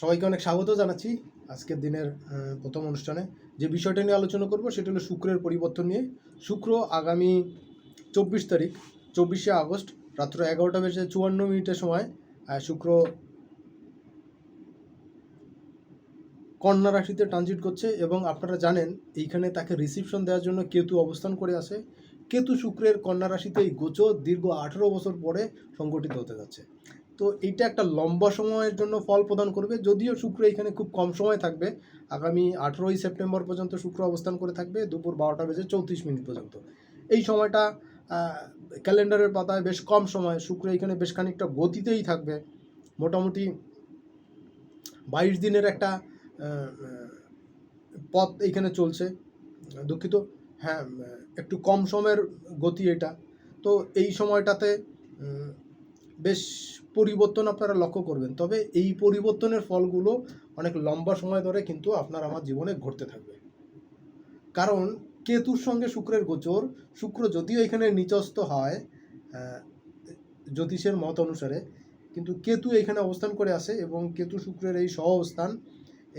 সবাইকে অনেক স্বাগত জানাচ্ছি আজকের দিনের প্রথম অনুষ্ঠানে। যে বিষয়টা নিয়ে আলোচনা করব সেটা হলো শুক্রের পরিবর্তন নিয়ে। শুক্র আগামী চব্বিশ তারিখ, চব্বিশে আগস্ট, রাত্র এগারোটা বেজে চুয়ান্ন মিনিটের সময় শুক্র কন্যা রাশিতে ট্রানজিট করছে এবং আপনারা জানেন এইখানে তাকে রিসিপশন দেওয়ার জন্য কেতু অবস্থান করে আসে কেতু শুক্রের কন্যা রাশিতে এই গোচর দীর্ঘ আঠেরো বছর পরে সংগঠিত হতে যাচ্ছে। তো এইটা একটা লম্বা সময়ের জন্য ফল প্রদান করবে। যদিও শুক্র এখানে খুব কম সময় থাকবে। আগামী আঠেরোই সেপ্টেম্বর পর্যন্ত শুক্র অবস্থান করে থাকবে, দুপুর বারোটা বেজে চৌত্রিশ মিনিট পর্যন্ত। এই সময়টা ক্যালেন্ডারের পাতায় বেশ কম সময়, শুক্র এখানে বেশ খানিকটা গতিতেই থাকবে। মোটামুটি বাইশ দিনের একটা পথ এখানে চলছে। দুঃখিত। হ্যাঁ একটু কম সময়ের গতি এটা। তো এই সময়টাতে বেশ পরিবর্তন আপনারা লক্ষ্য করবেন। তবে এই পরিবর্তনের ফলগুলো অনেক লম্বা সময় ধরে কিন্তু আপনার আমার জীবনে ঘটতে থাকবে। কারণ কেতুর সঙ্গে শুক্রের গোচর, শুক্র যদিও এখানে নিচস্ত হয় জ্যোতিষের মত অনুসারে, কিন্তু কেতু এখানে অবস্থান করে আসে এবং কেতু শুক্রের এই সহ অবস্থান,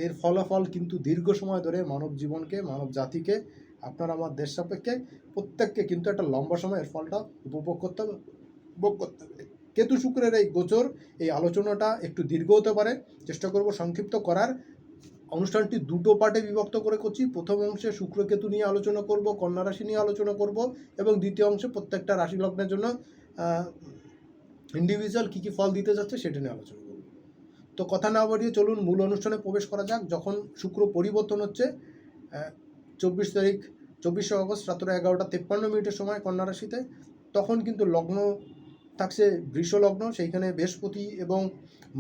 এর ফলাফল কিন্তু দীর্ঘ সময় ধরে মানব জীবনকে, মানব জাতিকে, আপনার আমার দেশ সাপেক্ষে প্রত্যেককে কিন্তু একটা লম্বা সময় এর ফলটা উপভোগ করতে হবে, ভোগ করতে হবে। কেতু শুক্রের এই গোচর, এই আলোচনাটা একটু দীর্ঘ হতে পারে। চেষ্টা করব সংক্ষিপ্ত করার। অনুষ্ঠানটি দুটো পার্টে বিভক্ত করে করছি। প্রথম অংশে শুক্রকেতু নিয়ে আলোচনা করব কন্যা রাশি নিয়ে আলোচনা করব এবং দ্বিতীয় অংশে প্রত্যেকটা রাশি লগ্নের জন্য ইন্ডিভিজুয়াল কী কী ফল দিতে যাচ্ছে সেটা নিয়ে আলোচনা করব। তো কথা না বাড়িয়ে চলুন, মূল অনুষ্ঠানে প্রবেশ করা যাক। যখন শুক্র পরিবর্তন হচ্ছে চব্বিশ তারিখ, চব্বিশে আগস্ট রাত্র এগারোটা তেপ্পান্ন মিনিটের সময় কন্যা রাশিতে তখন কিন্তু লগ্ন থাকছে বৃষলগ্ন, সেইখানে বৃহস্পতি এবং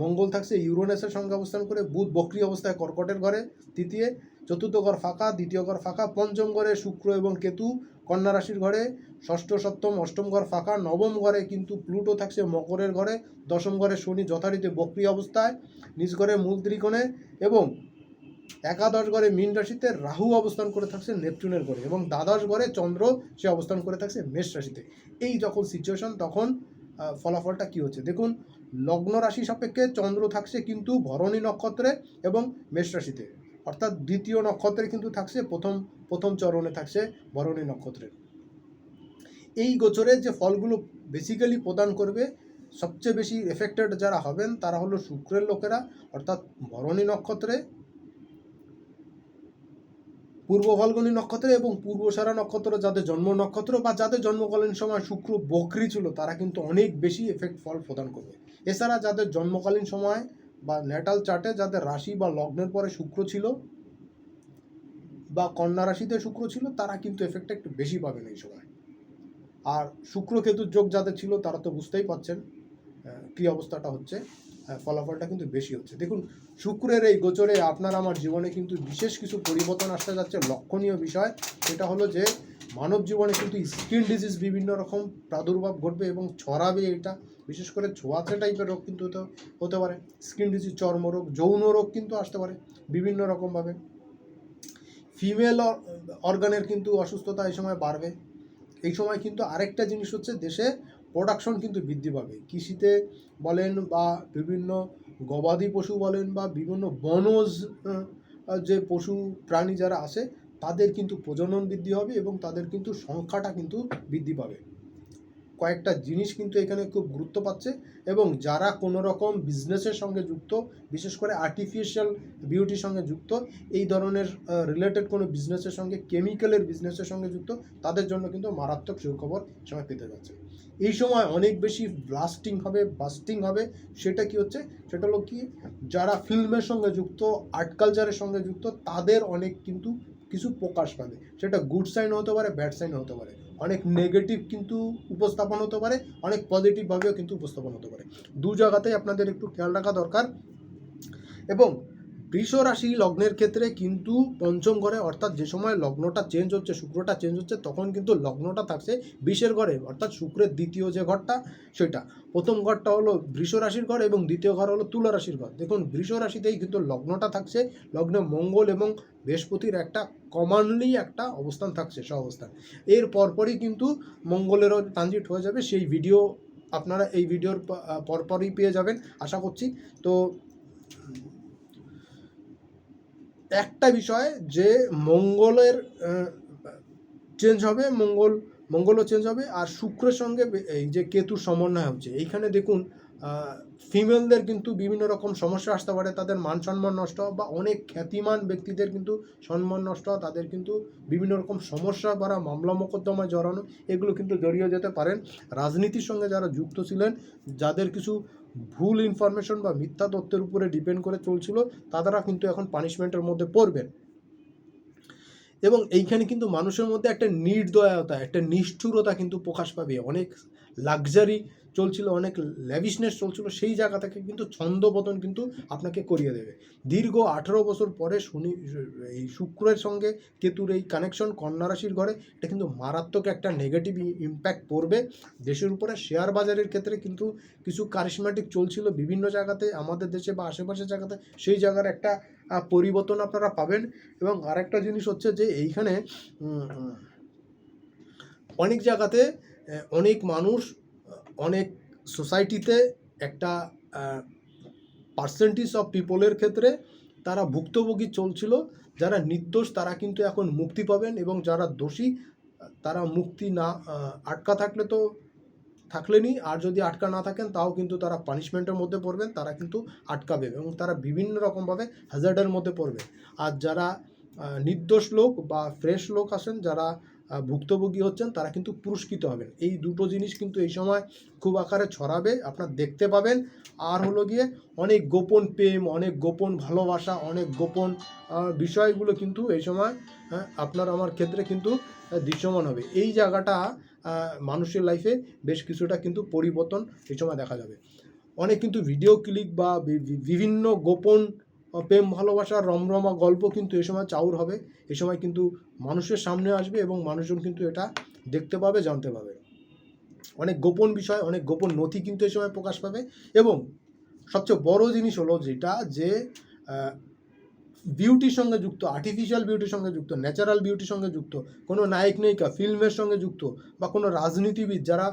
মঙ্গল থাকছে ইউরোনাসের সঙ্গে অবস্থান করে, বুধ বক্রি অবস্থায় কর্কটের ঘরে, তৃতীয়, চতুর্থ ঘর ফাঁকা, দ্বিতীয় ঘর ফাঁকা, পঞ্চম ঘরে শুক্র এবং কেতু, কন্যা রাশির ঘরে, ষষ্ঠ, সপ্তম, অষ্টম ঘর ফাঁকা, নবম ঘরে কিন্তু প্লুটো থাকছে মকরের ঘরে, দশম ঘরে শনি যথারীতি বক্রি অবস্থায়, নিজ ঘরে মূল ত্রিকোণে এবং একাদশ ঘরে মীন রাশিতে রাহু অবস্থান করে থাকছে নেপচুনের ঘরে এবং দ্বাদশ ঘরে চন্দ্র সে অবস্থান করে থাকছে মেষ রাশিতে। এই যখন সিচুয়েশন তখন ফলাফলটা কি হচ্ছে? দেখুন, লগ্ন রাশি সাপেক্ষে চন্দ্র থাকছে কিন্তু ভরণী নক্ষত্রে এবং মেষ রাশিতে। অর্থাৎ দ্বিতীয় নক্ষত্রে কিন্তু থাকছে, প্রথম প্রথম চরণে থাকছে ভরণী নক্ষত্রে। এই গোচরে যে ফলগুলো বেসিক্যালি প্রদান করবে, সবচেয়ে বেশি এফেক্টেড যারা হবেন তারা হলো শুক্রের লোকেরা, অর্থাৎ ভরণী নক্ষত্রে পূর্ব ফাল্গুনী নক্ষত্র এবং পূর্বসারা নক্ষত্র যাদের জন্ম নক্ষত্র বা যাদের জন্মকালীন সময় শুক্র বকরি ছিল তারা কিন্তু অনেক বেশি এফেক্ট ফল প্রদান করবে। এছাড়া যাদের জন্মকালীন সময় বা ন্যাটাল চার্টে যাদের রাশি বা লগ্নের পরে শুক্র ছিল বা কন্যা রাশিতে শুক্র ছিল তারা কিন্তু এফেক্টটা একটু বেশি পাবেন এই সময়। আর শুক্র কেতুর যোগ যাদের ছিল তারা তো বুঝতেই পাচ্ছেন আহ, কী অবস্থাটা হচ্ছে ফলাফলটা কিন্তু বেশি হচ্ছে। দেখুন শুক্রের এই গোচরে আপনার আমার জীবনে কিন্তু বিশেষ কিছু পরিবর্তন আসতে যাচ্ছে, লক্ষণীয় বিষয়। সেটা হলো যে, মানব জীবনে কিন্তু স্কিন ডিজিজ বিভিন্ন রকম প্রাদুর্ভাব ঘটবে এবং ছড়াবে এটা। বিশেষ করে ছোঁয়াচে টাইপের রোগ কিন্তু হতে পারে। স্কিন ডিজিজ চর্মরোগ যৌন রোগ কিন্তু আসতে পারে বিভিন্ন রকমভাবে। ফিমেল অর্গানের কিন্তু অসুস্থতা এই সময় বাড়বে। এই সময় কিন্তু আরেকটা জিনিস হচ্ছে, দেশে প্রোডাকশন কিন্তু বৃদ্ধি পাবে। কৃষিতে বলেন বা বিভিন্ন গবাদি পশু বলেন বা বিভিন্ন বনজ যে পশু প্রাণী যারা আছে তাদের কিন্তু প্রজনন বৃদ্ধি হবে এবং তাদের কিন্তু সংখ্যাটা কিন্তু বৃদ্ধি পাবে। কয়েকটা জিনিস কিন্তু এখানে খুব গুরুত্ব পাচ্ছে এবং যারা কোনো রকম বিজনেসের সঙ্গে যুক্ত, বিশেষ করে আর্টিফিশিয়াল বিউটির সঙ্গে যুক্ত, এই ধরনের রিলেটেড কোনো বিজনেসের সঙ্গে কেমিক্যালের বিজনেসের সঙ্গে যুক্ত, তাদের জন্য কিন্তু মারাত্মক সুখবর সময় পেতে যাচ্ছে। এই সময় অনেক বেশি ব্লাস্টিং হবে বাস্টিং হবে। সেটা কি হচ্ছে? সেটা হলো কি, যারা ফিল্মের সঙ্গে যুক্ত আর্ট কালচারের সঙ্গে যুক্ত, তাদের অনেক কিন্তু কিছু প্রকাশ পাবে। সেটা গুড সাইন হতে পারে ব্যাড সাইন হতে পারে। অনেক নেগেটিভ কিন্তু উপস্থাপন হতে পারে, অনেক পজিটিভভাবেও কিন্তু উপস্থাপন হতে পারে। দু জায়গাতেই আপনাদের একটু খেয়াল রাখা দরকার। এবং বৃষ রাশি লগ্নের ক্ষেত্রে কিন্তু পঞ্চম ঘরে, অর্থাৎ যে সময় লগ্নটা চেঞ্জ হচ্ছে, শুক্রটা চেঞ্জ হচ্ছে, তখন কিন্তু লগ্নটা থাকছে বিশের ঘরে, অর্থাৎ শুক্রের দ্বিতীয় যে ঘরটা, সেটা। প্রথম ঘরটা হলো বৃষ রাশির ঘর এবং দ্বিতীয় ঘর হলো তুলা রাশির ঘর। দেখুন বৃষ রাশিতেই কিন্তু লগ্নটা থাকছে। লগ্নে মঙ্গল এবং বৃহস্পতির একটা কমনলি একটা অবস্থান থাকছে সহ অবস্থান এর পরপরই কিন্তু মঙ্গলেরও ট্রানজিট হয়ে যাবে। সেই ভিডিও আপনারা এই ভিডিওর পরপরই পেয়ে যাবেন, আশা করছি। তো একটা বিষয় যে মঙ্গলের চেঞ্জ হবে, মঙ্গল, মঙ্গলও চেঞ্জ হবে আর শুক্রের সঙ্গে এই যে কেতুর সমন্বয় হচ্ছে। এইখানে দেখুন ফিমেলদের কিন্তু বিভিন্ন রকম সমস্যা আসতে পারে, তাদের মান সম্মান নষ্ট বা অনেক খ্যাতিমান ব্যক্তিদের কিন্তু সম্মান নষ্ট তাদের কিন্তু বিভিন্ন রকম সমস্যা বা মামলা মোকদ্দমায় জড়ানো, এগুলো কিন্তু জড়িয়ে যেতে পারেন। রাজনীতির সঙ্গে যারা যুক্ত ছিলেন, যাদের কিছু ভুল ইনফরমেশন বা মিথ্যা তথ্যের উপরে ডিপেন্ড করে চলছিল তারা কিন্তু এখন পানিশমেন্টের মধ্যে পড়বেন। এবং এইখানে কিন্তু মানুষের মধ্যে একটা নির্দয়তা, একটা নিষ্ঠুরতা কিন্তু প্রকাশ পাবে। অনেক লাক্সারি চলছিল, অনেক ল্যাভিশনেস চলছিল, সেই জায়গা থেকে কিন্তু ছন্দপতন কিন্তু আপনাকে করিয়ে দেবে। দীর্ঘ আঠেরো বছর পরে শনি, এই শুক্রের সঙ্গে কেতুর এই কানেকশন কন্যা রাশির ঘরে, এটা কিন্তু মারাত্মক একটা নেগেটিভ ইম্প্যাক্ট পড়বে। দেশের উপরে শেয়ার বাজারের ক্ষেত্রে কিন্তু কিছু কারিশমেটিক চলছিল বিভিন্ন জায়গাতে, আমাদের দেশে বা আশেপাশের জায়গাতে, সেই জায়গার একটা পরিবর্তন আপনারা পাবেন। এবং আরেকটা জিনিস হচ্ছে যে এইখানে অনেক জায়গাতে অনেক মানুষ অনেক সোসাইটিতে একটা পার্সেন্টেজ অফ পিপলের ক্ষেত্রে তারা ভুক্তভোগী চলছিল। যারা নির্দোষ তারা কিন্তু এখন মুক্তি পাবেন এবং যারা দোষী, তারা মুক্তি না আটকা থাকলে তো থাকলেনি। আর যদি আটকা না থাকেন, তাও কিন্তু তারা পানিশমেন্টের মধ্যে পড়বেন। তারা কিন্তু আটকাবে এবং তারা বিভিন্ন রকমভাবে হ্যাজার্ডের মধ্যে পড়বে। আর যারা নির্দোষ লোক বা ফ্রেশ লোক আসেন যারা ভুক্তভোগী হচ্ছেন তারা কিন্তু পুরস্কৃত হবেন। এই দুটো জিনিস কিন্তু এই সময় খুব আকারে ছড়াবে আপনার দেখতে পাবেন। আর হলো গিয়ে অনেক গোপন প্রেম অনেক গোপন ভালোবাসা অনেক গোপন বিষয়গুলো কিন্তু এই সময় হ্যাঁ, আপনার আমার ক্ষেত্রে কিন্তু দৃশ্যমান হবে। এই জায়গাটা মানুষের লাইফে বেশ কিছুটা কিন্তু পরিবর্তন এই সময় দেখা যাবে। অনেক কিন্তু ভিডিও ক্লিক বা বিভিন্ন গোপন প্রেম ভালোবাসার রমরমা গল্প কিন্তু এ সময় চাউর হবে। এ সময় কিন্তু মানুষের সামনে আসবে এবং মানুষজন কিন্তু এটা দেখতে পাবে, জানতে পাবে। অনেক গোপন বিষয়, অনেক গোপন নথি কিন্তু এ সময় প্রকাশ পাবে এবং সবচেয়ে বড় জিনিস হলো যেটা যে বিউটির সঙ্গে যুক্ত আর্টিফিশিয়াল বিউটির সঙ্গে যুক্ত ন্যাচারাল বিউটির সঙ্গে যুক্ত, কোনো নায়ক নায়িকা ফিল্মের সঙ্গে যুক্ত বা কোনো রাজনীতিবিদ যারা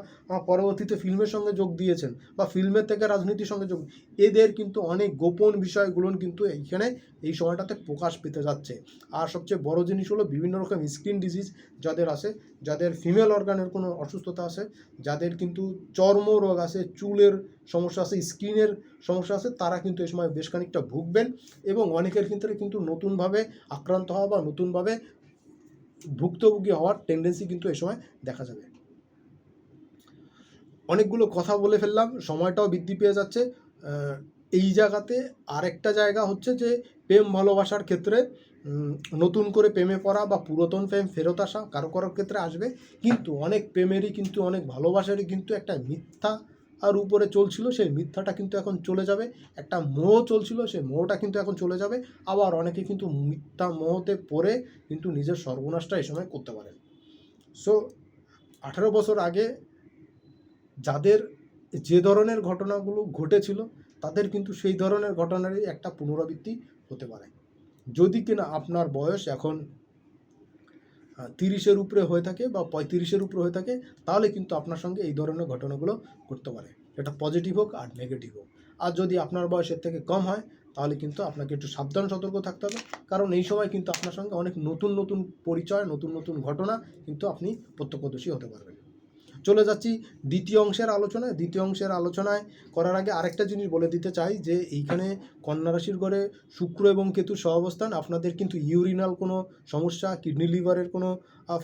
পরবর্তীতে ফিল্মের সঙ্গে যোগ দিয়েছেন বা ফিল্মের থেকে রাজনীতির সঙ্গে যোগ, এদের কিন্তু অনেক গোপন বিষয়গুলো কিন্তু এইখানে এই সময়টাতে প্রকাশ পেতে যাচ্ছে। আর সবচেয়ে বড় জিনিস হলো বিভিন্ন রকম স্কিন ডিজিজ যাদের আছে, যাদের ফিমেল অর্গানের কোনো অসুস্থতা আছে, যাদের কিন্তু চর্মরোগ আছে, চুলের সমস্যা আছে স্কিনের সমস্যা আছে, তারা কিন্তু এই সময় বেশ খানিকটা ভুগবেন এবং অনেকের ক্ষেত্রে কিন্তু নতুনভাবে আক্রান্ত হওয়া বা নতুনভাবে ভুক্তভোগী হওয়ার টেন্ডেন্সি কিন্তু এই সময় দেখা যাবে। অনেকগুলো কথা বলে ফেললাম, সময়টাও বৃদ্ধি পেয়ে যাচ্ছে। এই জায়গাতে আরেকটা জায়গা হচ্ছে যে, প্রেম ভালোবাসার ক্ষেত্রে নতুন করে প্রেমে পড়া বা পুরাতন প্রেম ফেরত আসা কারও কারোর ক্ষেত্রে আসবে। কিন্তু অনেক প্রেমেরই কিন্তু, অনেক ভালোবাসারই কিন্তু একটা মিথ্যা আর উপরে চলছিল, সেই মিথ্যাটা কিন্তু এখন চলে যাবে। একটা মোহ চলছিল, সেই মোহটা কিন্তু এখন চলে যাবে। আবার অনেকে কিন্তু মিথ্যা মোহতে পড়ে কিন্তু নিজের সর্বনাশটা এই সময় করতে পারেন। সো আঠেরো বছর আগে যাদের যে ধরনের ঘটনাগুলো ঘটেছিল, তাদের কিন্তু সেই ধরনের ঘটনারই একটা পুনরাবৃত্তি হতে পারে। যদি কিনা আপনার বয়স এখন তিরিশের উপরে হয়ে থাকে বা পঁয়ত্রিশের উপরে হয়ে থাকে, তাহলে কিন্তু আপনার সঙ্গে এই ধরনের ঘটনাগুলো করতে পারে। এটা পজিটিভ হোক আর নেগেটিভ হোক। আর যদি আপনার বয়সের থেকে কম হয়, তাহলে কিন্তু আপনাকে একটু সাবধান সতর্ক থাকতে হবে। কারণ এই সময় কিন্তু আপনার সঙ্গে অনেক নতুন নতুন পরিচয়, নতুন নতুন ঘটনা কিন্তু আপনি প্রত্যক্ষদর্শী হতে পারবেন। চলে যাচ্ছি দ্বিতীয় অংশের আলোচনায়। দ্বিতীয় অংশের আলোচনায় করার আগে আরেকটা জিনিস বলে দিতে চাই যে, এইখানে কন্যা রাশির ঘরে শুক্র এবং কেতু সহাবস্থান আপনাদের কিন্তু ইউরিনাল কোনো সমস্যা, কিডনি লিভারের কোনো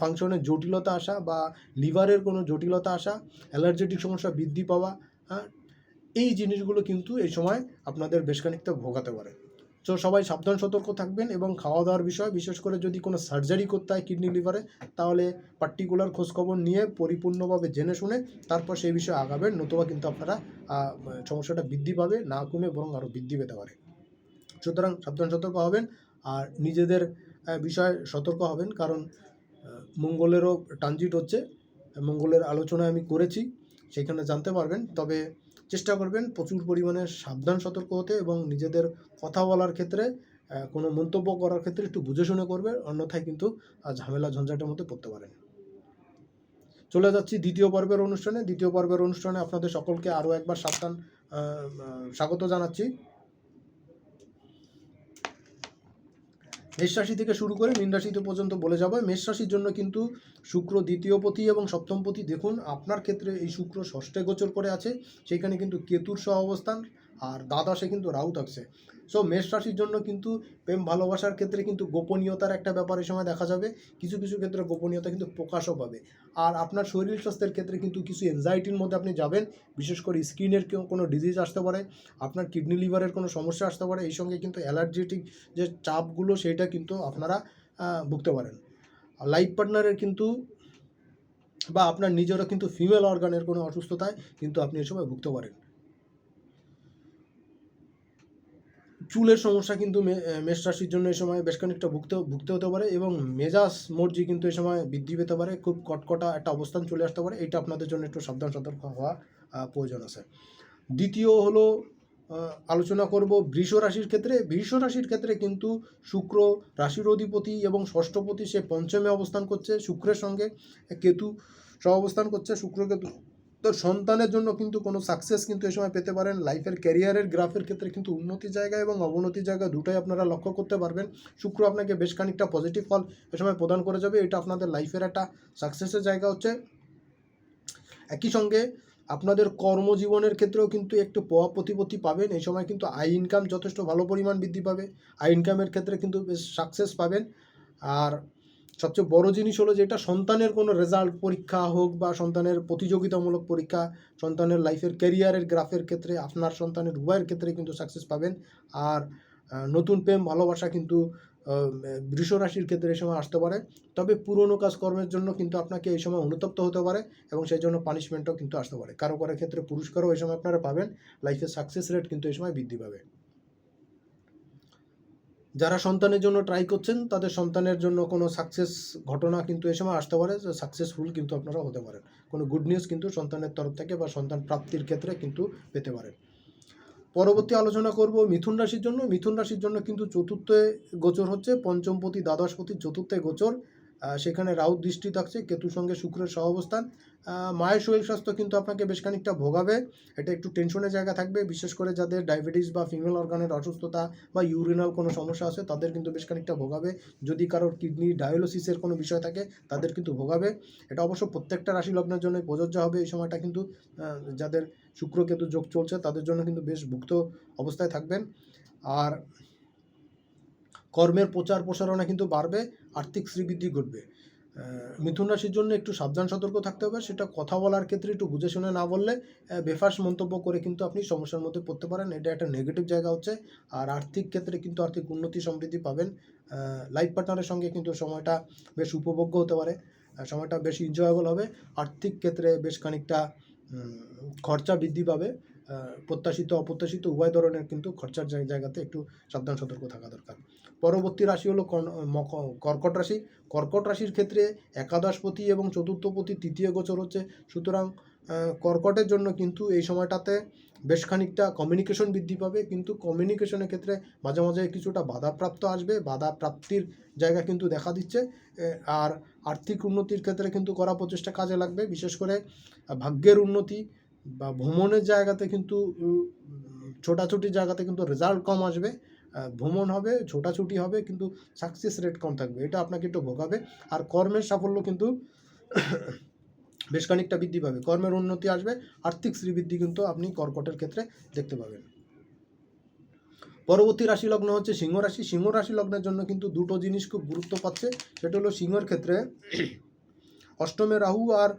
ফাংশনের জটিলতা আসা বা লিভারের কোনো জটিলতা আসা, অ্যালার্জেটিক সমস্যা বৃদ্ধি পাওয়া এই জিনিসগুলো কিন্তু এই সময় আপনাদের বেশ খানিকটা ভোগাতে পারে। তো সবাই সাবধান, সতর্ক থাকবেন এবং খাওয়া দাওয়ার বিষয়, বিশেষ করে যদি কোনো সার্জারি করতে হয় কিডনি লিভারে তাহলে পার্টিকুলার খোঁজখবর নিয়ে, পরিপূর্ণভাবে জেনে শুনে, তারপর সেই বিষয়ে আগাবেন, নতুবা কিন্তু আপনারা সমস্যাটা বৃদ্ধি পাবে, না কমে বরং আরও বৃদ্ধি পেতে পারে। সুতরাং সাবধান, সতর্ক হবেন আর নিজেদের বিষয়ে সতর্ক হবেন কারণ মঙ্গলেরও ট্রানজিট হচ্ছে, মঙ্গলের আলোচনা আমি করেছি, সেখানে জানতে পারবেন। তবে চেষ্টা করবেন প্রচুর পরিমাণে সাবধান, সতর্ক হতে এবং নিজেদের কথা বলার ক্ষেত্রে কোনো মন্তব্য করার ক্ষেত্রে একটু বুঝে শুনে করবে অন্যথায় কিন্তু ঝামেলা, ঝঞ্ঝাটের মধ্যে পড়তে পারেন। চলে যাচ্ছি দ্বিতীয় পর্বের অনুষ্ঠানে। দ্বিতীয় পর্বের অনুষ্ঠানে আপনাদের সকলকে আরও একবার সাবধান স্বাগত জানাচ্ছি। মেষ রাশি থেকে শুরু করে মীন রাশিতে পর্যন্ত বলে যাব। মেষ রাশির জন্য কিন্তু শুক্র দ্বিতীয় পতি এবং সপ্তম পতি, দেখুন, আপনার ক্ষেত্রে এই শুক্র ষষ্ঠে গোচর করে আছে। সেইখানে কিন্তু কেতুর সহ অবস্থান। আর দ্বাদশে কিন্তু রাহু থাকছে। সো মেষ রাশির জন্য কিন্তু প্রেম ভালোবাসার ক্ষেত্রে কিন্তু গোপনীয়তার একটা ব্যাপার এই সময় দেখা যাবে। কিছু কিছু ক্ষেত্রে গোপনীয়তা কিন্তু প্রকাশও পাবে। আর আপনার শরীর স্বাস্থ্যের ক্ষেত্রে কিন্তু কিছু এনজাইটির মধ্যে আপনি যাবেন। বিশেষ করে স্কিনের কোনো ডিজিজ আসতে পারে, আপনার কিডনি লিভারের কোনো সমস্যা আসতে পারে। এই সঙ্গে কিন্তু অ্যালার্জেটিক যে চাপগুলো, সেটা কিন্তু আপনারা ভুগতে পারেন। লাইফ পার্টনারের কিন্তু বা আপনার নিজেরও কিন্তু ফিমেল অর্গানের কোনো অসুস্থতায় কিন্তু আপনি এই সময় ভুগতে পারেন। চুলের সমস্যা কিন্তু মেষ রাশির জন্য এই সময় বেশ খানিকটা ভুগতে ভুগতে হতে পারে এবং মেজাজ মর্জি কিন্তু এই সময় বৃদ্ধি পেতে পারে, খুব কটকটা একটা অবস্থান চলে আসতে পারে এটা আপনাদের জন্য একটু সাবধান, সতর্ক হওয়া প্রয়োজন আছে। দ্বিতীয় হলো আলোচনা করব বৃষ রাশির ক্ষেত্রে। বৃষ রাশির ক্ষেত্রে কিন্তু শুক্র রাশির অধিপতি এবং ষষ্ঠপতি সে পঞ্চমে অবস্থান করছে, শুক্রের সঙ্গে কেতু সহ অবস্থান করছে, শুক্র কেতু তো সন্তানের জন্য কিন্তু কোনো সাকসেস কিন্তু এই সময় পেতে পারেন। লাইফের ক্যারিয়ারের গ্রাফের ক্ষেত্রে কিন্তু উন্নতির জায়গা এবং অবনতির জায়গা দুটাই আপনারা লক্ষ্য করতে পারবেন। শুক্র আপনাকে বেশ খানিকটা পজিটিভ ফল এ সময় প্রদান করে যাবে। এটা আপনাদের লাইফের একটা সাকসেসের জায়গা হচ্ছে। একই সঙ্গে আপনাদের কর্মজীবনের ক্ষেত্রেও কিন্তু একটু প্রভাব প্রতিপত্তি পাবেন। এই সময় কিন্তু আই ইনকাম যথেষ্ট ভালো পরিমাণ বৃদ্ধি পাবে। আই ইনকামের ক্ষেত্রে কিন্তু বেশ সাকসেস পাবেন। আর সবচেয়ে বড় জিনিস হলো যেটা সন্তানের কোনো রেজাল্ট পরীক্ষা হোক বা সন্তানের প্রতিযোগিতামূলক পরীক্ষা, সন্তানের লাইফের ক্যারিয়ারের গ্রাফের ক্ষেত্রে, আপনার সন্তানের উভয়ের ক্ষেত্রে কিন্তু সাকসেস পাবেন। আর নতুন প্রেম, ভালোবাসা কিন্তু বৃষ রাশির ক্ষেত্রে এই সময় আসতে পারে। তবে পুরনো কাজকর্মের জন্য কিন্তু আপনাকে এই সময় অনুতপ্ত হতে পারে এবং সেই জন্য পানিশমেন্টও কিন্তু আসতে পারে। কারও কারও ক্ষেত্রে পুরস্কারও এই সময় আপনারা পাবেন। লাইফের সাকসেস রেট কিন্তু এই সময় বৃদ্ধি পাবে। যারা সন্তানের জন্য ট্রাই করছেন, তাদের সন্তানের জন্য কোনো সাকসেস ঘটনা কিন্তু এই সময় আসতে পারে। সাকসেসফুল কিন্তু আপনারা হতে পারেন। কোনো গুড নিউজ কিন্তু সন্তানের তরফ থেকে বা সন্তান প্রাপ্তির ক্ষেত্রে কিন্তু পেতে পারেন। পরবর্তী আলোচনা করব মিথুন রাশির জন্য। মিথুন রাশির জন্য কিন্তু চতুর্থে গোচর হচ্ছে, পঞ্চমপতি, দ্বাদশপতি, চতুর্থে গোচর। সেখানে রাহু দৃষ্টি থাকছে, কেতুর সঙ্গে শুক্রের সহ অবস্থান। মায়ের শরীর স্বাস্থ্য কিন্তু আপনাকে বেশ খানিকটা ভোগাবে। এটা একটু টেনশনের জায়গা থাকবে, বিশেষ করে যাদের ডায়াবেটিস বা ফিমেল অর্গানের অসুস্থতা বা ইউরিনাল কোনো সমস্যা আছে, তাদের কিন্তু বেশ খানিকটা ভোগাবে। যদি কারোর কিডনি ডায়ালিসিসের কোনো বিষয় থাকে, তাদের কিন্তু ভোগাবে। এটা অবশ্য প্রত্যেকটা রাশি লগ্নের জন্য প্রযোজ্য হবে। এই সময়টা কিন্তু যাদের শুক্র, কেতু যোগ চলছে, তাদের জন্য কিন্তু বেশ ভুক্ত অবস্থায় থাকবেন। আর কর্মের প্রচার প্রসারণা কিন্তু বাড়বে, আর্থিক শ্রীবৃদ্ধি ঘটবে। মিথুন রাশির জন্য একটু সাবধান, সতর্ক থাকতে হবে। সেটা কথা বলার ক্ষেত্রে একটু বুঝে শুনে না বললে বেফাস মন্তব্য করে কিন্তু আপনি সমস্যার মধ্যে পড়তে পারেন। এটা একটা নেগেটিভ জায়গা হচ্ছে। আর আর্থিক ক্ষেত্রে কিন্তু আর্থিক উন্নতি, সমৃদ্ধি পাবেন। লাইফ পার্টনারের সঙ্গে কিন্তু সময়টা বেশ উপভোগ্য হতে পারে। সময়টা বেশ এনজয়েবল হবে। আর্থিক ক্ষেত্রে বেশ খানিকটা খরচা বৃদ্ধি পাবে। প্রত্যাশিত, অপ্রত্যাশিত উভয় ধরনের কিন্তু খরচার জায়- জায়গাতে একটু সাবধান, সতর্ক থাকা দরকার। পরবর্তী রাশি হলো কর্কট রাশি। কর্কট রাশির ক্ষেত্রে একাদশপতি এবং চতুর্থপতি তৃতীয় গোচর হচ্ছে। সুতরাং কর্কটের জন্য কিন্তু এই সময়টাতে বেশ খানিকটা কমিউনিকেশন বৃদ্ধি পাবে। কিন্তু কমিউনিকেশনের ক্ষেত্রে মাঝে মাঝে কিছুটা বাধাপ্রাপ্ত আসবে। বাধা প্রাপ্তির জায়গা কিন্তু দেখা দিচ্ছে। আর আর্থিক উন্নতির ক্ষেত্রে কিন্তু করা প্রচেষ্টা কাজে লাগবে। বিশেষ করে ভাগ্যের উন্নতি বা ভ্রমণের জায়গাতে কিন্তু ছোটাছুটির জায়গাতে কিন্তু রেজাল্ট কম আসবে। ভ্রমণ হবে, ছোটাছুটি হবে, কিন্তু সাকসেস রেট কম থাকবে। এটা আপনাকে একটু ভোগাবে। আর কর্মের সাফল্য কিন্তু বেশ খানিকটা বৃদ্ধি পাবে। কর্মের উন্নতি আসবে, আর্থিক শ্রীবৃদ্ধি কিন্তু আপনি কর্কটের ক্ষেত্রে দেখতে পাবেন। পরবর্তী রাশি লগ্ন হচ্ছে সিংহ রাশি। সিংহ রাশি লগ্নের জন্য কিন্তু দুটো জিনিস খুব গুরুত্ব পাচ্ছে। সেটা হলো সিংহর ক্ষেত্রে অষ্টমে রাহু আর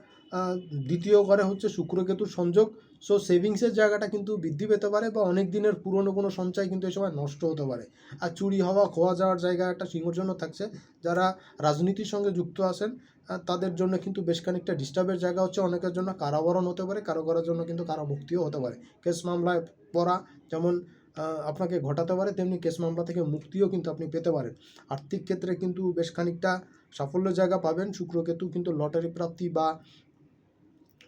দ্বিতীয় ঘরে হচ্ছে শুক্রকেতুর সংযোগ। সো সেভিংসের জায়গাটা কিন্তু বৃদ্ধি পেতে পারে বা অনেক দিনের পুরনো কোনো সঞ্চয় কিন্তু এই সময় নষ্ট হতে পারে। আর চুরি হওয়া, খোয়া যাওয়ার জায়গা একটা সিংহর জন্য থাকছে। যারা রাজনীতির সঙ্গে যুক্ত আছেন তাদের জন্য কিন্তু বেশ খানিকটা ডিস্টার্বের জায়গা হচ্ছে অনেকের জন্য। কারাবরণ হতে পারে কারও কারোর জন্য কিন্তু কারামুক্তিও হতে পারে। কেস মামলায় পড়া যেমন আপনাকে ঘটাতে পারে, তেমনি কেস মামলা থেকে মুক্তিও কিন্তু আপনি পেতে পারেন। আর্থিক ক্ষেত্রে কিন্তু বেশ খানিকটা সাফল্যের জায়গা পাবেন। শুক্রকেতু কিন্তু লটারি প্রাপ্তি বা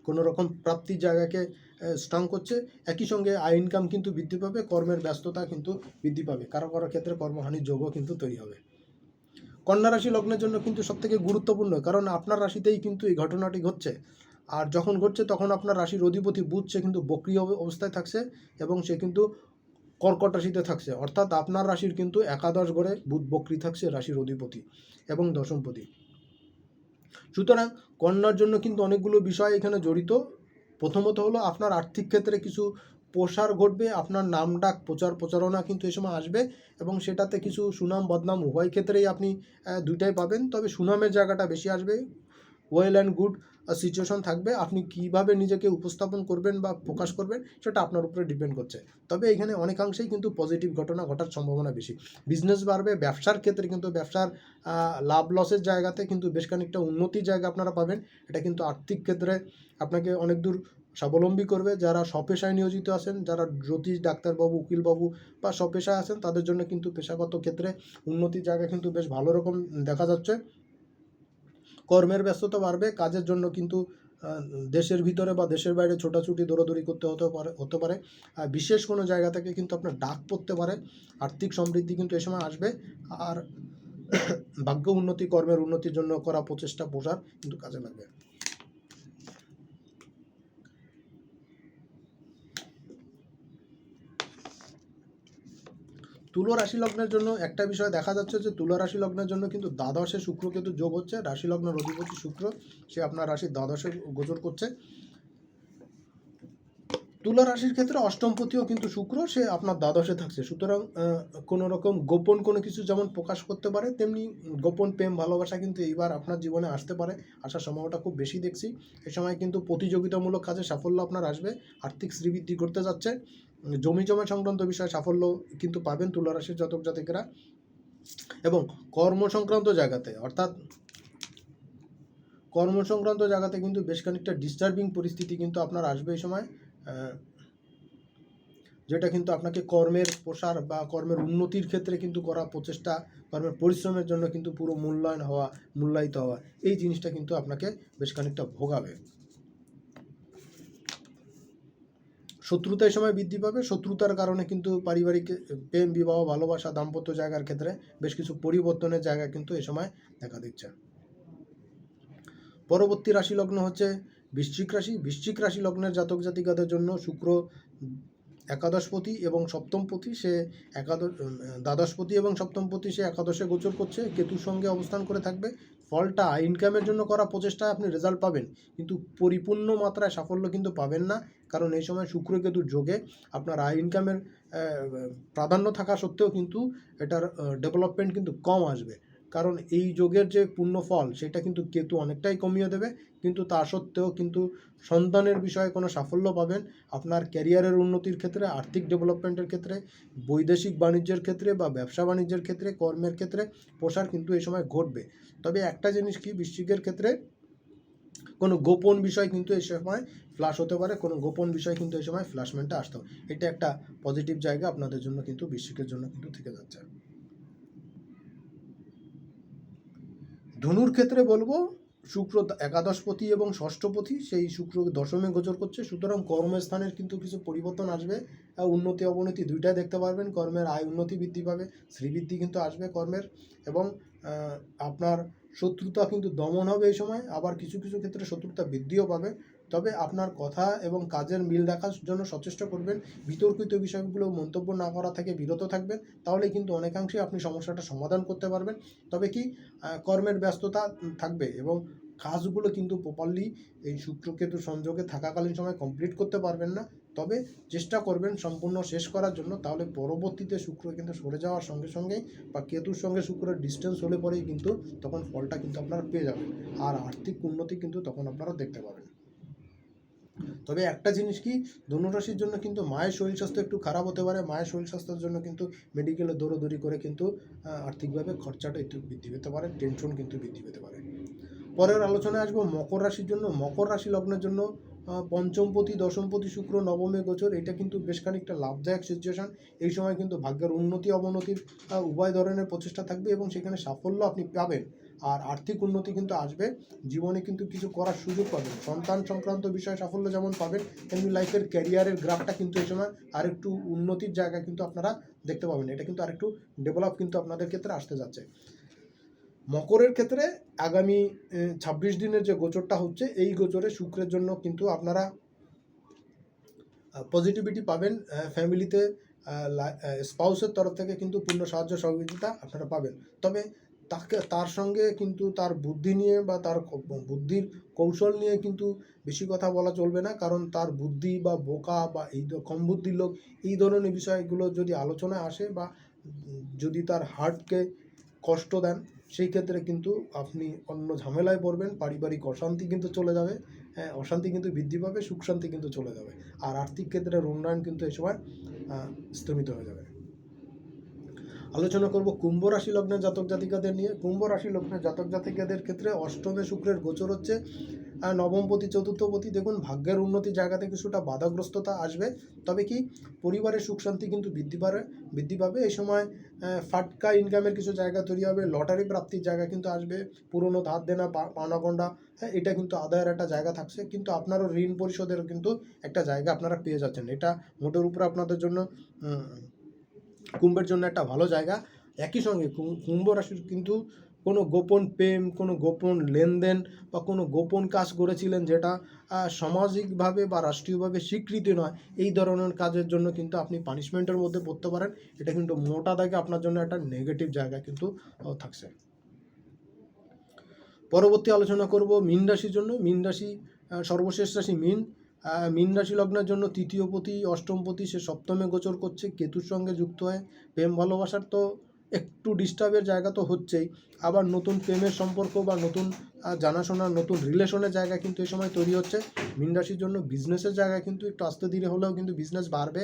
কোনো রকম প্রাপ্তির জায়গাকে স্ট্রং করছে। একই সঙ্গে আয় ইনকাম কিন্তু বৃদ্ধি পাবে, কর্মের ব্যস্ততা কিন্তু বৃদ্ধি পাবে। কারও কারও ক্ষেত্রে কর্মহানির যোগও কিন্তু তৈরি হবে। কন্যা রাশি লগ্নের জন্য কিন্তু সবথেকে গুরুত্বপূর্ণ, কারণ আপনার রাশিতেই কিন্তু এই ঘটনাটি ঘটছে। আর যখন ঘটছে তখন আপনার রাশির অধিপতি বুধ, সে কিন্তু বক্রিয় অবস্থায় থাকছে এবং সে কিন্তু কর্কট রাশিতে থাকছে। অর্থাৎ আপনার রাশির কিন্তু একাদশ ঘরে বুধ, বক্রি থাকছে রাশির অধিপতি এবং দশমপতি। সুতরাং কন্যার জন্য কিন্তু অনেকগুলো বিষয় এখানে জড়িত। প্রথমত হলো আপনার আর্থিক ক্ষেত্রে কিছু প্রসার ঘটবে, আপনার নাম ডাক প্রচার প্রচারণা কিন্তু এই সময় আসবে এবং সেটাতে কিছু সুনাম, বদনাম উভয় ক্ষেত্রেই আপনি দুইটাই পাবেন। তবে সুনামের জায়গাটা বেশি আসবে। ওয়েল অ্যান্ড গুড সিচুয়েশন থাকবে, আপনি কীভাবে নিজেকে উপস্থাপন করবেন বা প্রকাশ করবেন, সেটা আপনার উপরে ডিপেন্ড করছে। তবে এখানে অনেকাংশেই কিন্তু পজিটিভ ঘটনা ঘটার সম্ভাবনা বেশি। বিজনেস বাড়বে, ব্যবসার ক্ষেত্রে কিন্তু ব্যবসার লাভ লসের জায়গাতে কিন্তু বেশ খানিকটা উন্নতির জায়গা আপনারা পাবেন। এটা কিন্তু আর্থিক ক্ষেত্রে আপনাকে অনেক দূর স্বাবলম্বী করবে। যারা স্বপেশায় নিয়োজিত আছেন, যারা জ্যোতিষ, ডাক্তারবাবু, উকিলবাবু বা স্বপেশায় আছেন, তাদের জন্য কিন্তু পেশাগত ক্ষেত্রে উন্নতির জায়গা কিন্তু বেশ ভালো রকম দেখা যাচ্ছে। কর্মের ব্যস্ততা বাড়বে, কাজের জন্য কিন্তু দেশের ভিতরে বা দেশের বাইরে ছোটাছুটি, দৌড়াদৌড়ি করতে হতে পারে হতে পারে। আর বিশেষ কোনো জায়গা থেকে কিন্তু আপনার ডাক পড়তে পারে। আর্থিক সমৃদ্ধি কিন্তু এ সময় আসবে। আর ভাগ্য উন্নতি, কর্মের উন্নতির জন্য করা প্রচেষ্টা প্রসার কিন্তু কাজে লাগবে। তুলো রাশি লগ্নের জন্য একটা বিষয় দেখা যাচ্ছে যে তুলা রাশি লগ্নের জন্য কিন্তু দ্বাদশে শুক্র কিন্তু যোগ হচ্ছে, রাশি লগ্নের অধিপতি শুক্র, সে আপনার রাশির দ্বাদশে গোচর করছে। তুলা রাশির ক্ষেত্রে অষ্টমপতিও কিন্তু শুক্র, সে আপনার দ্বাদশে থাকছে। সুতরাং কোনো রকম গোপন কোনো কিছু যেমন প্রকাশ করতে পারে, তেমনি গোপন প্রেম, ভালোবাসা কিন্তু এইবার আপনার জীবনে আসতে পারে। আসার সম্ভাবনাটা খুব বেশি দেখছি। এ সময় কিন্তু প্রতিযোগিতামূলক কাজে সাফল্য আপনার আসবে, আর্থিক শ্রীবৃদ্ধি করতে যাচ্ছে। জমি জমা সংক্রান্ত বিষয়ে সাফল্য কিন্তু পাবেন তুলা রাশির জাতক জাতিকেরা। এবং কর্ম সংক্রান্ত জায়গাতে, অর্থাৎ কর্ম সংক্রান্ত জায়গাতে কিন্তু বেশ খানিকটা ডিস্টার্বিং পরিস্থিতি কিন্তু আপনার আসবে এই সময়। যেটা কিন্তু আপনাকে কর্মের প্রসার বা কর্মের উন্নতির ক্ষেত্রে কিন্তু করা প্রচেষ্টা, কর্মের পরিশ্রমের জন্য কিন্তু পুরো মূল্যায়ন হওয়া, মূল্যায়িত হওয়া, এই জিনিসটা কিন্তু আপনাকে বেশ খানিকটা ভোগাবে। শত্রুতা এই সময় বৃদ্ধি পাবে। শত্রুতার কারণে কিন্তু পারিবারিক প্রেম, বিবাহ, ভালোবাসা, দাম্পত্য জায়গার ক্ষেত্রে বেশ কিছু পরিবর্তনের জায়গা কিন্তু এই সময় দেখা দিচ্ছে। পরবর্তী রাশি লগ্ন হচ্ছে বৃশ্চিক রাশি বৃশ্চিক রাশি লগ্নের জাতক জাতিকাদের জন্য শুক্র একাদশপতি এবং সপ্তমপতি, সে একাদশ দ্বাদশপতি এবং সপ্তমপতি সে একাদশে গোচর করছে, কেতুর সঙ্গে অবস্থান করে থাকবে। ফলটা ইনকামের জন্য করা প্রচেষ্টায় আপনি রেজাল্ট পাবেন, কিন্তু পরিপূর্ণ মাত্রায় সাফল্য কিন্তু পাবেন না, কারণ এই সময় শুক্র কেতুর যোগে আপনার আয় ইনকামের প্রাধান্য থাকা সত্ত্বেও কিন্তু এটার ডেভেলপমেন্ট কিন্তু কম আসবে। কারণ এই যোগের যে পূর্ণ ফল সেটা কিন্তু কেতু অনেকটাই কমিয়ে দেবে। কিন্তু তা সত্ত্বেও কিন্তু সন্তানের বিষয়ে কোনো সাফল্য পাবেন। আপনার ক্যারিয়ারের উন্নতির ক্ষেত্রে, আর্থিক ডেভেলপমেন্টের ক্ষেত্রে, বৈদেশিক বাণিজ্যের ক্ষেত্রে বা ব্যবসা বাণিজ্যের ক্ষেত্রে, কর্মের ক্ষেত্রে প্রসার কিন্তু এই সময় ঘটবে। তবে একটা জিনিস কি, বৃশ্চিকের ক্ষেত্রে কোনো গোপন বিষয় কিন্তু এই সময় ফ্লাশ হতে পারে, কোনো গোপন বিষয় কিন্তু এই সময় ফ্লাশমেন্টে আসতে হবে। এটা একটা পজিটিভ জায়গা আপনাদের জন্য কিন্তু, বৃশ্চিকের জন্য কিন্তু থেকে যাচ্ছে। ধনুর ক্ষেত্রে বলব, শুক্র একাদশপতি এবং ষষ্ঠপতি সেই শুক্র দশমে গোচর করছে। সুতরাং কর্মস্থানের কিন্তু কিছু পরিবর্তন আসবে। উন্নতি, অবনতি দুইটাই দেখতে পারবেন। কর্মের আয় উন্নতি বৃদ্ধি পাবে, শ্রীবৃদ্ধি কিন্তু আসবে কর্মের। এবং আপনার শত্রুতা কিন্তু দমন হবে এই সময়। আবার কিছু কিছু ক্ষেত্রে শত্রুতা বৃদ্ধিও পাবে। তবে আপনার কথা এবং কাজের মিল রাখার জন্য সচেষ্ট করবেন। বিতর্কিত বিষয়গুলো মন্তব্য না করা থেকে বিরত থাকবেন। তাহলে কিন্তু অনেকাংশে আপনি সমস্যাটা সমাধান করতে পারবেন। তবে কি কর্মের ব্যস্ততা থাকবে এবং কাজগুলো কিন্তু প্রপারলি এই শুক্রকেতু সংযোগে থাকাকালীন সময় কমপ্লিট করতে পারবেন না। তবে চেষ্টা করবেন সম্পূর্ণ শেষ করার জন্য। তাহলে পরবর্তীতে শুক্র কিন্তু সরে যাওয়ার সঙ্গে সঙ্গেই বা কেতুর সঙ্গে শুক্রের ডিস্টেন্স হলে পরেই কিন্তু তখন ফলটা কিন্তু আপনারা পেয়ে যাবেন। আর আর্থিক উন্নতি কিন্তু তখন আপনারা দেখতে পাবেন। তবে একটা জিনিস কি, ধনুরাশির জন্য কিন্তু মায়ের শরীর স্বাস্থ্য একটু খারাপ হতে পারে। মায়ের শরীর স্বাস্থ্যের জন্য কিন্তু মেডিকেলে দৌড়োদৌড়ি করে কিন্তু আর্থিকভাবে খরচাটা একটু বৃদ্ধি পেতে পারে টেনশন কিন্তু বৃদ্ধি পেতে পারে। পরের আলোচনায় আসব মকর রাশির জন্য। মকর রাশি লগ্নের জন্য পঞ্চমপতি, দশমপতি, শুক্র, নবমে গোচর, এটা কিন্তু বেশ খানিকটা লাভদায়ক সিচুয়েশন এই সময় কিন্তু ভাগ্যের উন্নতি, অবনতির উভয় ধরনের প্রচেষ্টা থাকবে এবং সেখানে সাফল্য আপনি পাবেন। আর আর্থিক উন্নতি কিন্তু আসবে। জীবনে কিন্তু কিছু করার সুযোগ পাবেন। সন্তান সংক্রান্ত বিষয়ে সাফল্য যেমন পাবেন, তেমনি লাইফের ক্যারিয়ারের গ্রাফটা কিন্তু এই সময় আরেকটু উন্নতির জায়গা কিন্তু আপনারা দেখতে পাবেন। এটা কিন্তু আরেকটু ডেভেলপ কিন্তু আপনাদের ক্ষেত্রে আসতে যাচ্ছে। মকরের ক্ষেত্রে আগামী ছাব্বিশ দিনের যে গোচরটা হচ্ছে, এই গোচরে শুক্রের জন্য কিন্তু আপনারা পজিটিভিটি পাবেন ফ্যামিলিতে স্পাউসের তরফ থেকে কিন্তু পূর্ণ সাহায্য সহযোগিতা আপনারা পাবেন। তবে তাকে, তার সঙ্গে কিন্তু তার বুদ্ধি নিয়ে বা তার বুদ্ধির কৌশল নিয়ে কিন্তু বেশি কথা বলা চলবে না, কারণ তার বুদ্ধি বা বোকা বা এই কম বুদ্ধির লোক, এই ধরনের বিষয়গুলো যদি আলোচনায় আসে বা, যদি তার হার্টকে কষ্ট দেন সেই ক্ষেত্রে কিন্তু আপনি অন্য ঝামেলায় পড়বেন, পারিবারিক অশান্তি কিন্তু চলে যাবে হ্যাঁ অশান্তি কিন্তু বৃদ্ধি পাবে, সুখ শান্তি কিন্তু চলে যাবে। আর আর্থিক ক্ষেত্রে উন্নয়ন কিন্তু এই সময় স্থমিত হয়ে যাবে। আলোচনা করব কুম্ভ রাশি লগ্নের জাতক জাতিকাদের নিয়ে। কুম্ভ রাশি লগ্নের জাতক জাতিকাদের ক্ষেত্রে অষ্টমে শুক্রের গোচর হচ্ছে নবমপতি চতুর্থপতি দেখুন ভাগ্যের উন্নতি জায়গাতে কিছুটা বাধাগ্রস্ততা আসবে। তবে কি পরিবারের সুখ শান্তি কিন্তু বৃদ্ধি পাবে বৃদ্ধি পাবে। এই সময় ফাটকা ইনকামের কিছু জায়গা তৈরি হবে লটারি প্রাপ্তির জায়গা কিন্তু আসবে, পুরনো ধার দেনা, পা- পাওনাগণ্ডা হ্যাঁ এটা কিন্তু আদায়ের একটা জায়গা থাকছে। কিন্তু আপনারও ঋণ পরিশোধের কিন্তু একটা জায়গা আপনারা পেয়ে যাচ্ছেন। এটা মোটের উপরে আপনাদের জন্য কুম্ভের জন্য একটা ভালো জায়গা। একই সঙ্গে কুম- কুম্ভ রাশির কিন্তু কোনো গোপন প্রেম, কোনো গোপন লেনদেন বা কোনো গোপন কাজ করেছিলেন যেটা সামাজিকভাবে বা রাষ্ট্রীয়ভাবে স্বীকৃতি নয়, এই ধরনের কাজের জন্য কিন্তু আপনি পানিশমেন্টের মধ্যে পড়তে পারেন। এটা কিন্তু মোটা দাগে আপনার জন্য একটা নেগেটিভ জায়গা কিন্তু থাকছে। পরবর্তী আলোচনা করব মীন রাশির জন্য। মীন রাশি সর্বশেষ রাশি মীন। মীন রাশি লগ্নের জন্য তৃতীয় পতি, অষ্টম পতি সে সপ্তমে গোচর করছে, কেতুর সঙ্গে যুক্ত হয়, প্রেম ভালোবাসার তো একটু ডিস্টার্বের জায়গা তো হচ্ছেই। আবার নতুন প্রেমের সম্পর্ক বা নতুন আহ, জানাশোনার নতুন রিলেশনের জায়গা কিন্তু এই সময় তৈরি হচ্ছে। মীন রাশির জন্য বিজনেসের জায়গা কিন্তু একটু আস্তে ধীরে হলেও কিন্তু বিজনেস বাড়বে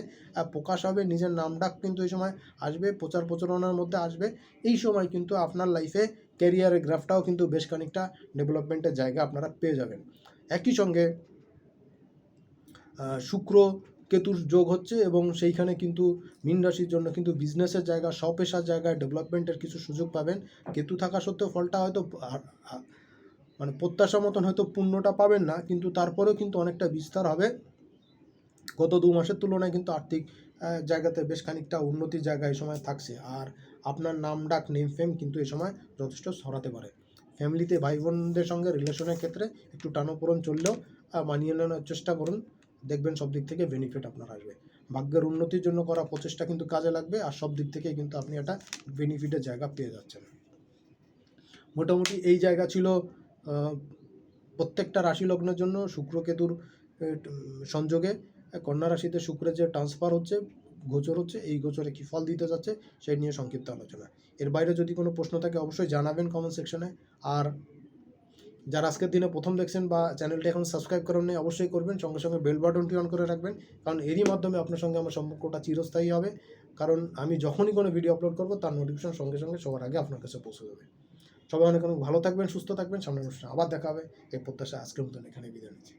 প্রকাশ হবে নিজের নামডাক কিন্তু এই সময় আসবে প্রচার প্রচারণার মধ্যে আসবে। এই সময় কিন্তু আপনার লাইফে ক্যারিয়ারের গ্রাফটাও কিন্তু বেশ খানিকটা ডেভেলপমেন্টের জায়গা আপনারা পেয়ে যাবেন। একই সঙ্গে শুক্র কেতুর যোগ হচ্ছে এবং সেইখানে কিন্তু মীন রাশির জন্য কিন্তু বিজনেসের জায়গা, স্বপেশার জায়গায় ডেভেলপমেন্টের কিছু সুযোগ পাবেন। কেতু থাকা সত্ত্বেও ফলটা হয়তো মানে প্রত্যাশা মতন হয়তো পূর্ণটা পাবেন না, কিন্তু তারপরেও কিন্তু অনেকটা বিস্তার হবে। গত দু মাসের তুলনায় কিন্তু আর্থিক জায়গাতে বেশ খানিকটা উন্নতির জায়গা এই সময় থাকছে। আর আপনার নাম, ডাক নেম ফেম কিন্তু এই সময় যথেষ্ট ছড়াতে পারে। ফ্যামিলিতে ভাই বোনদের সঙ্গে রিলেশনের ক্ষেত্রে একটু টানোপোড়ন চললেও মানিয়ে নেওয়ার চেষ্টা করুন। দেখবেন সব দিক থেকে বেনিফিট আপনার আসবে। ভাগ্যের উন্নতির জন্য করা প্রচেষ্টা কিন্তু কাজে লাগবে আর সব দিক থেকে কিন্তু আপনি একটা বেনিফিটের জায়গা পেয়ে যাচ্ছেন। মোটামুটি এই জায়গা ছিল প্রত্যেকটা রাশি লগ্নের জন্য শুক্র কেতুর সংযোগে। কন্যা রাশিতে শুক্রের যে ট্রান্সফার হচ্ছে, গোচর হচ্ছে, এই গোচরে কী ফল দিতে যাচ্ছে, সেই নিয়ে সংক্ষিপ্ত আলোচনা। এর বাইরে যদি কোনো প্রশ্ন থাকে অবশ্যই জানাবেন কমেন্ট সেকশনে আর যারা আজকের দিনে প্রথম দেখছেন বা চ্যানেলটি এখন সাবস্ক্রাইব করেন নেই অবশ্যই করবেন। সঙ্গে সঙ্গে বেল বাটনটি অন করে রাখবেন, কারণ এরই মাধ্যমে আপনার সঙ্গে আমার সম্পর্কটা চিরস্থায়ী হবে। কারণ আমি যখনই কোনো ভিডিও আপলোড করব, তার নোটিফিকেশন সঙ্গে সঙ্গে সবার আগে আপনার কাছে পৌঁছে যাবে। সবাই অনেক অনেক ভালো থাকবেন, সুস্থ থাকবেন। সামনের অনুষ্ঠান আবার দেখা হবে। এই প্রত্যাশা আজকের মতন এখানে বিদায় নিচ্ছি।